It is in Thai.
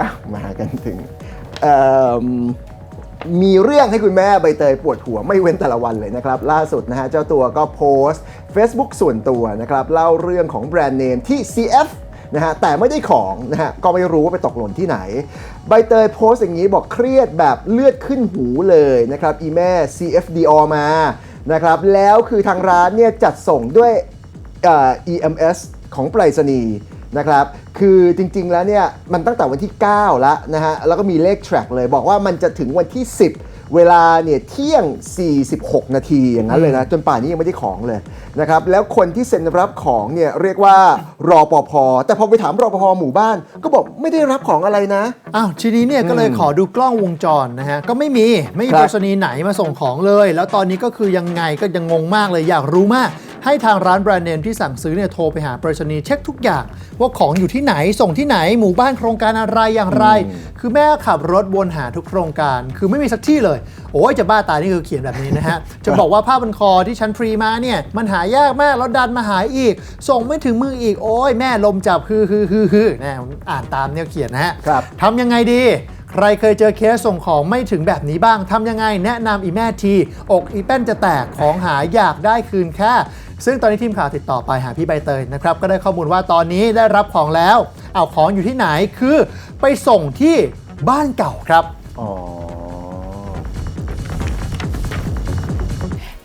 อะมากันถึงมีเรื่องให้คุณแม่ใบเตยปวดหัวไม่เว้นแต่ละวันเลยนะครับ ล่าสุดนะฮะเจ้าตัวก็โพสต์ Facebook ส่วนตัวนะครับ เล่าเรื่องของแบรนด์เนมที่ CF นะฮะแต่ไม่ได้ของนะฮะก็ไม่รู้ว่าไปตกหล่นที่ไหน ใบเตยโพสต์อย่างนี้บอกเครียดแบบเลือดขึ้นหูเลยนะครับ อีแม่ CF Dior มานะครับแล้วคือทางร้านเนี่ยจัดส่งด้วยเอ่อ EMS ของไปรษณีย์ นะครับ คือจริงๆแล้วเนี่ยมันตั้งแต่วันที่ 9 แล้วนะฮะ แล้วก็มีเลข track เลย บอกว่ามันจะถึงวันที่ 10 เวลาเนี่ยเที่ยง 46 นาทีอย่างนั้นเลยนะ จนป่านนี้ยังไม่ได้ของเลยนะครับ แล้วคนที่เซ็นรับของเนี่ยเรียกว่ารอปภแต่พอไปถามรอปภหมู่บ้าน ก็บอกไม่ได้รับของอะไรนะ อ้าวทีนี้เนี่ยก็เลยขอดูกล้องวงจรนะฮะ ก็ไม่มีไม่มีครับ ไปรษณีย์ไหนมาส่งของเลย แล้วตอนนี้ก็คือยังไงก็ยังงงมากเลยอยากรู้มาก ให้ทางร้านแบรนด์เนมที่สั่งซื้อเนี่ยโทรไปหาไปรษณีย์เช็คทุกอย่าง ว่าของอยู่ที่ไหนส่งที่ไหนหมู่บ้านโครงการอะไรอย่างไร คือแม่ขับรถวนหาทุกโครงการ คือไม่มีสักที่เลย โอ้ยจะบ้าตายนี่คือเขียนแบบนี้นะฮะ จะบอกว่าผ้าพันคอที่ฉันฟรีมาเนี่ยมันหายากมากแล้วดันมาหายอีก ส่งไม่ถึงมืออีกโอ้ยแม่ลมจับคือคือคือคือนะผมอ่านตามเนี่ยเขียนนะฮะครับ ทำยังไงดี ใครเคยเจอเคสส่งของไม่ถึงแบบนี้บ้างทำยังไง แนะนำอีแม่ที อกอีแป้นจะแตกของหายอยากได้คืนค่า ซึ่งตอนนี้ทีมข่าวติดต่อไปหาพี่ใบเตยนะครับ ก็ได้ข้อมูลว่าตอนนี้ได้รับของแล้ว เอาของอยู่ที่ไหนคือไปส่งที่บ้านเก่าครับ อ๋อ